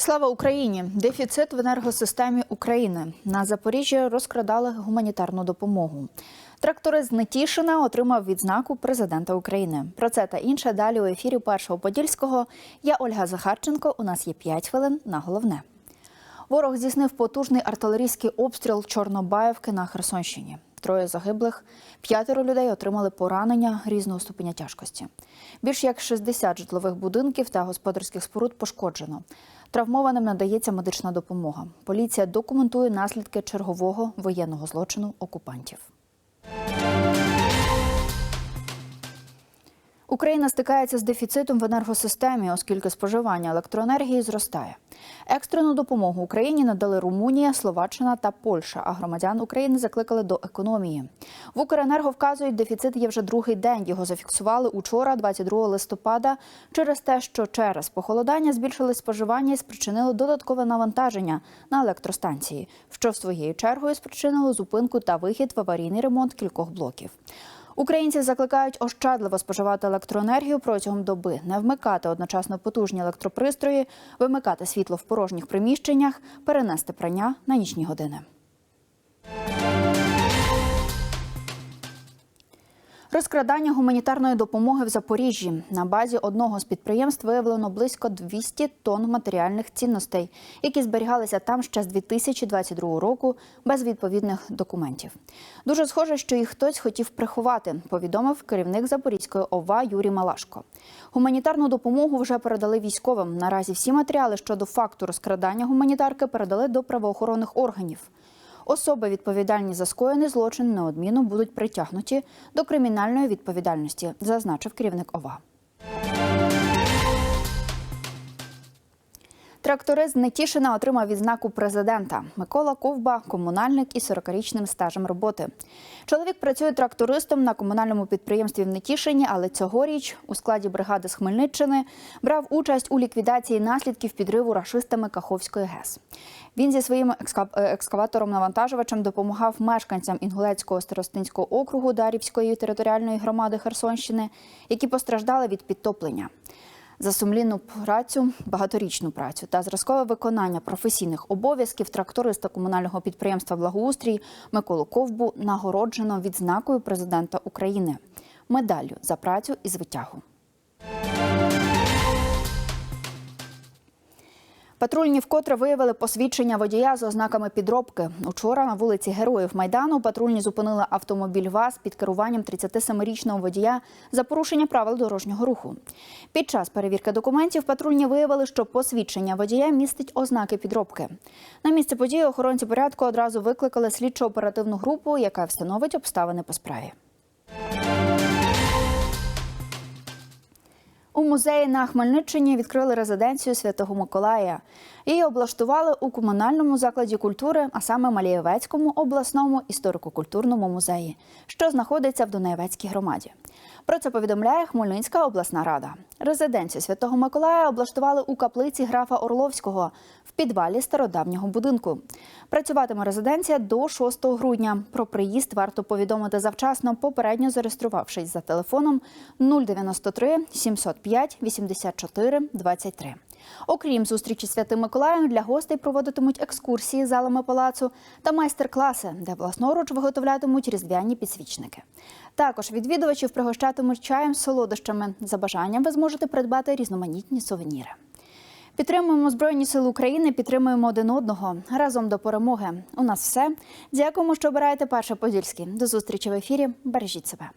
Слава Україні! Дефіцит в енергосистемі України на Запоріжжі розкрадали гуманітарну допомогу. Тракторист Нетішина отримав відзнаку президента України. Про це та інше далі у ефірі першого подільського. Я Ольга Захарченко. У нас є 5 хвилин на головне. Ворог здійснив потужний артилерійський обстріл Чорнобаївки на Херсонщині. Троє загиблих, п'ятеро людей отримали поранення різного ступеня тяжкості. Більш як 60 житлових будинків та господарських споруд пошкоджено. Травмованим надається медична допомога. Поліція документує наслідки чергового воєнного злочину окупантів. Україна стикається з дефіцитом в енергосистемі, оскільки споживання електроенергії зростає. Екстрену допомогу Україні надали Румунія, Словаччина та Польща. А громадян України закликали до економії. В Укренерго вказують, дефіцит є вже другий день. Його зафіксували учора, 22 листопада, через те, що через похолодання збільшилось споживання і спричинило додаткове навантаження на електростанції, що в своєю чергою спричинило зупинку та вихід в аварійний ремонт кількох блоків. Українці закликають ощадливо споживати електроенергію протягом доби, не вмикати одночасно потужні електропристрої, вимикати світло в порожніх приміщеннях, перенести прання на нічні години. Розкрадання гуманітарної допомоги в Запоріжжі на базі одного з підприємств виявлено близько 200 тонн матеріальних цінностей, які зберігалися там ще з 2022 року без відповідних документів. Дуже схоже, що їх хтось хотів приховати. Повідомив керівник Запорізької ОВА Юрій Малашко. Гуманітарну допомогу вже передали військовим. Наразі всі матеріали щодо факту розкрадання гуманітарки передали до правоохоронних органів. Особи, відповідальні за скоєний злочин, неодмінно будуть притягнуті до кримінальної відповідальності, зазначив керівник ОВА. Тракторист Нетішина отримав відзнаку президента. Микола Ковба комунальник із 40-річним стажем роботи. Чоловік працює трактористом на комунальному підприємстві в Нетішині, але цьогоріч у складі бригади з Хмельниччини брав участь у ліквідації наслідків підриву рашистами Каховської ГЕС. Він зі своїм екскаватором-навантажувачем допомагав мешканцям Інгулецького старостинського округу Дарівської територіальної громади Херсонщини, які постраждали від підтоплення. За сумлінну працю, багаторічну працю та зразкове виконання професійних обов'язків тракториста комунального підприємства Благоустрій Миколу Ковбу нагороджено відзнакою президента України медаллю за працю із витягу. Патрульні вкотре виявили посвідчення водія з ознаками підробки. Учора на вулиці Героїв Майдану патрульні зупинили автомобіль ВАЗ під керуванням 37-річного водія за порушення правил дорожнього руху. Під час перевірки документів патрульні виявили, що посвідчення водія містить ознаки підробки. На місце події охоронці порядку одразу викликали слідчо-оперативну групу, яка встановить обставини по справі. У музеї на Хмельниччині відкрили резиденцію Святого Миколая. Її облаштували у комунальному закладі культури, а саме Малієвецькому обласному історико-культурному музеї, що знаходиться в Дунаєвецькій громаді. Про це повідомляє Хмельницька обласна рада. Резиденцію Святого Миколая облаштували у каплиці графа Орловського в підвалі стародавнього будинку. Працюватиме резиденція до 6 грудня. Про приїзд варто повідомити завчасно, попередньо зареєструвавшись за телефоном 093 705 84 23. Окрім зустрічі з Святим Миколаєм, для гостей проводитимуть екскурсії залами палацу та майстер-класи, де власноруч виготовлятимуть різдвяні підсвічники. Також відвідувачів пригощатимуть чаєм з солодощами. За бажанням ви зможете придбати різноманітні сувеніри. Підтримуємо Збройні Сили України, підтримуємо один одного разом до перемоги. У нас все. Дякуємо, що обираєте перше подільське. До зустрічі в ефірі. Бережіть себе.